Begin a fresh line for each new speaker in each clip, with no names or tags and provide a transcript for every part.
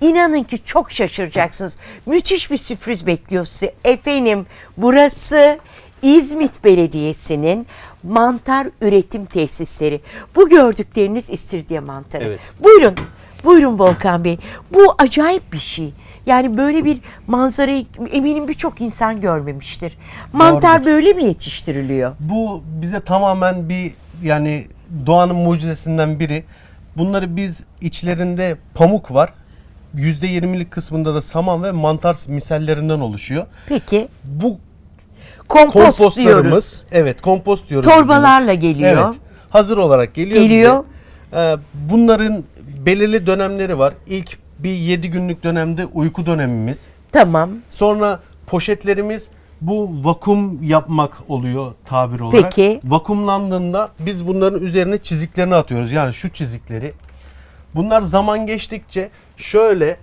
İnanın ki çok şaşıracaksınız. Müthiş bir sürpriz bekliyor sizi. Efendim burası İzmit Belediyesi'nin mantar üretim tesisleri. Bu gördükleriniz istiridye mantarı.
Evet.
Buyurun, buyurun Volkan Bey. Bu acayip bir şey. Yani böyle bir manzarayı eminim birçok insan görmemiştir. Mantar
Doğrudur.
böyle mi yetiştiriliyor?
Bu bize tamamen bir yani doğanın mucizesinden biri. Bunları biz içlerinde pamuk var. %20'lik kısmında da saman ve mantar misallerinden oluşuyor.
Peki
Bu
kompost
kompostlarımız,
diyoruz.
evet kompost diyoruz.
Torbalarla
biz
geliyor.
Evet. Hazır olarak geliyor.
Geliyor.
bize. Ee, bunların belirli dönemleri var. İlk bir 7 günlük dönemde uyku dönemimiz.
Tamam.
Sonra poşetlerimiz bu vakum yapmak oluyor tabir olarak.
Peki.
Vakumlandığında biz bunların üzerine çiziklerini atıyoruz. Yani şu çizikleri. Bunlar zaman geçtikçe şöyle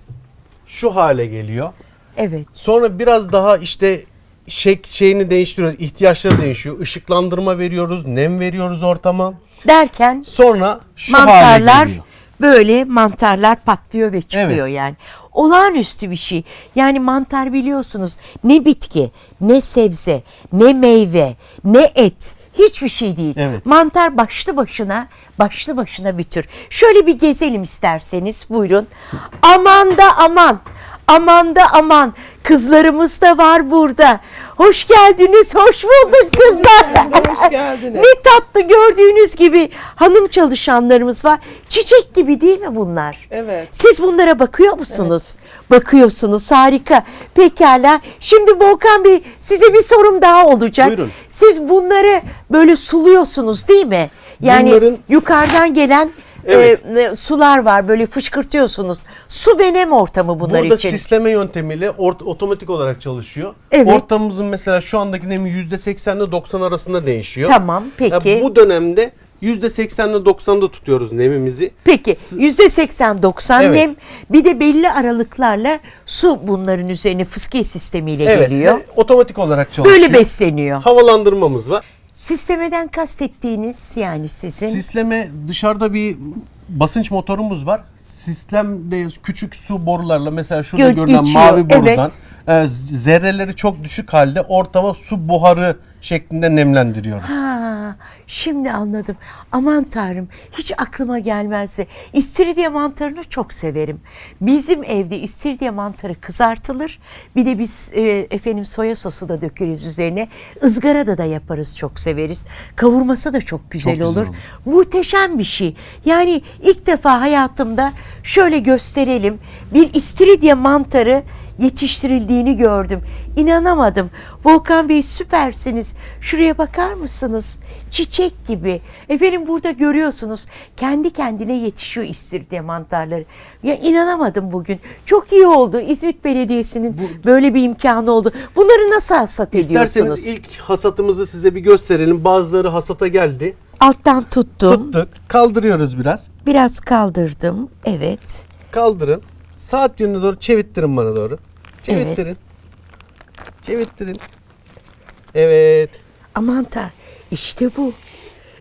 şu hale geliyor.
Evet.
Sonra biraz daha işte şek şeyini değiştiriyoruz. ihtiyaçları değişiyor. Işıklandırma veriyoruz, nem veriyoruz ortama.
Derken
Sonra şu hale
mantarlar
geliyor.
böyle mantarlar patlıyor ve çıkıyor
Evet.
yani. Olağanüstü bir şey. Yani mantar biliyorsunuz ne bitki, ne sebze, ne meyve, ne et. Hiçbir şey değil.
Evet.
Mantar başlı başına, başlı başına bir tür. Şöyle bir gezelim isterseniz buyurun. Aman da aman. Aman da aman. Kızlarımız da var burada. Hoş geldiniz, hoş bulduk kızlar.
Hoş geldiniz.
Ne tatlı gördüğünüz gibi hanım çalışanlarımız var. Çiçek gibi değil mi bunlar?
Evet.
Siz bunlara bakıyor musunuz? Bakıyorsunuz harika. Pekala. Şimdi Volkan Bey size bir sorum daha olacak.
Buyurun.
Siz bunları böyle suluyorsunuz değil mi? Yani
Bunların-
yukarıdan gelen
Evet.
e, sular var böyle fışkırtıyorsunuz. Su ve nem ortamı bunlar
Burada
için.
sisleme yöntemiyle ort- otomatik olarak çalışıyor.
Evet.
Ortamımızın mesela şu andaki nemi %80 ile 90 arasında değişiyor.
Tamam, peki.
Ya bu dönemde %80 ile 90'da tutuyoruz nemimizi.
Peki yüzde 80-90
Evet.
nem bir de belli aralıklarla su bunların üzerine fıskiye sistemiyle
Evet.
geliyor.
ve otomatik olarak çalışıyor.
Böyle besleniyor.
Havalandırmamız var.
Sistemeden kastettiğiniz yani sizin
Sisleme dışarıda bir basınç motorumuz var. Sistemde küçük su borularla mesela şurada
Gö-
görünen
geçiyor,
mavi borudan
evet.
e, zerreleri çok düşük halde ortama su buharı şeklinde nemlendiriyoruz.
Ha, şimdi anladım. Aman tanrım hiç aklıma gelmezdi. İstiridye mantarını çok severim. Bizim evde istiridye mantarı kızartılır. Bir de biz e, efendim soya sosu da dökeriz üzerine. Izgarada da yaparız çok severiz. Kavurması da çok güzel,
güzel
olur.
olur.
Muhteşem bir şey. Yani ilk defa hayatımda şöyle gösterelim. Bir istiridye mantarı yetiştirildiğini gördüm. İnanamadım. Volkan Bey süpersiniz. Şuraya bakar mısınız? Çiçek gibi. Efendim burada görüyorsunuz. Kendi kendine yetişiyor istiridye mantarları. Ya inanamadım bugün. Çok iyi oldu. İzmit Belediyesi'nin böyle bir imkanı oldu. Bunları nasıl hasat ediyorsunuz?
İsterseniz ilk hasatımızı size bir gösterelim. Bazıları hasata geldi.
Alttan tuttum.
Tuttuk. Kaldırıyoruz biraz.
Biraz kaldırdım. Evet.
Kaldırın. Saat yönüne doğru çevittirin bana doğru. Çevittirin.
Evet.
Çevittirin. Evet.
Aman işte bu.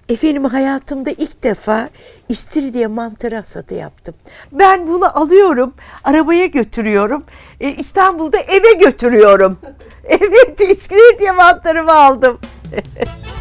Efendim hayatımda ilk defa istiridye mantarı hasatı yaptım. Ben bunu alıyorum, arabaya götürüyorum. e, İstanbul'da eve götürüyorum. Evet, istiridye mantarımı aldım.